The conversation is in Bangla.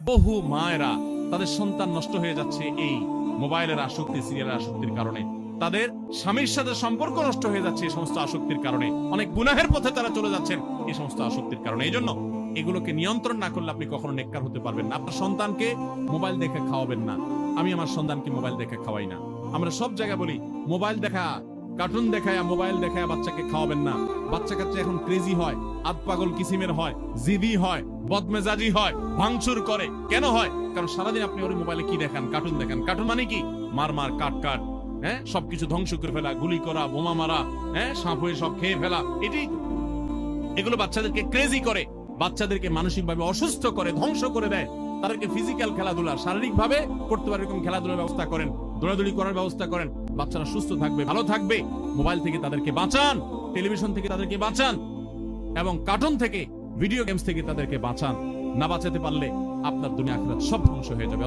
বহু মায়েরা তাদের সন্তান নষ্ট হয়ে যাচ্ছে এই মোবাইলের আসক্তি সিরিয়ালের আসক্তির কারণে। তাদের স্বামীর সাথে সম্পর্ক নষ্ট হয়ে যাচ্ছে এই সমস্ত আসক্তির কারণে। অনেক গুনাহের পথে তারা চলে যাচ্ছেন এই সমস্ত আসক্তির কারণে। এই জন্য এগুলোকে নিয়ন্ত্রণ না করলে আপনি কখনো নেককার হতে পারবেন না। আপনার সন্তানকে মোবাইল দেখে খাওয়াবেন না। আমি আমার সন্তানকে মোবাইল দেখে খাওয়াই না। আমরা সব জায়গায় বলি, মোবাইল দেখা কার্টুন দেখায়, মোবাইল দেখায় বাচ্চাকে খাওয়াবেন না। বাচ্চা কাচ্চা এখন ক্রেজি হয় আত পাগল কিসিমের হয় জিদি হয়, বদমেজাজি হয়, ভাঙচুর করে। কেন হয়? কারণ সারাদিন আপনি ওর মোবাইলে কি দেখান? কার্টুন দেখান। কার্টুন মানে কি? মার মার, কাট কাট হ্যাঁ? সবকিছু ধ্বংস করে ফেলা, গুলি করা, বোমা মারা হ্যাঁ? সাপ হয়ে সব খেয়ে ফেলা। এটি এগুলো বাচ্চাদেরকে ক্রেজি করে। বাচ্চাদেরকে মানসিকভাবে অসুস্থ করে, ধ্বংস করে দেয়। তাদেরকে ফিজিক্যাল খেলাধুলা শারীরিক ভাবে করতে পারে এরকম খেলাধুলার ব্যবস্থা করেন, দৌড়াদৌড়ি করার ব্যবস্থা করেন। বাচ্চারা সুস্থ থাকবে, ভালো থাকবে, মোবাইল থেকে তাদেরকে বাঁচান, টেলিভিশন থেকে তাদেরকে বাঁচান, এবং কার্টুন থেকে ভিডিও গেমস থেকে তাদেরকে বাঁচান। না বাঁচাতে পারলে আপনার দুনিয়া আখিরাত সব ধ্বংস হয়ে যাবে।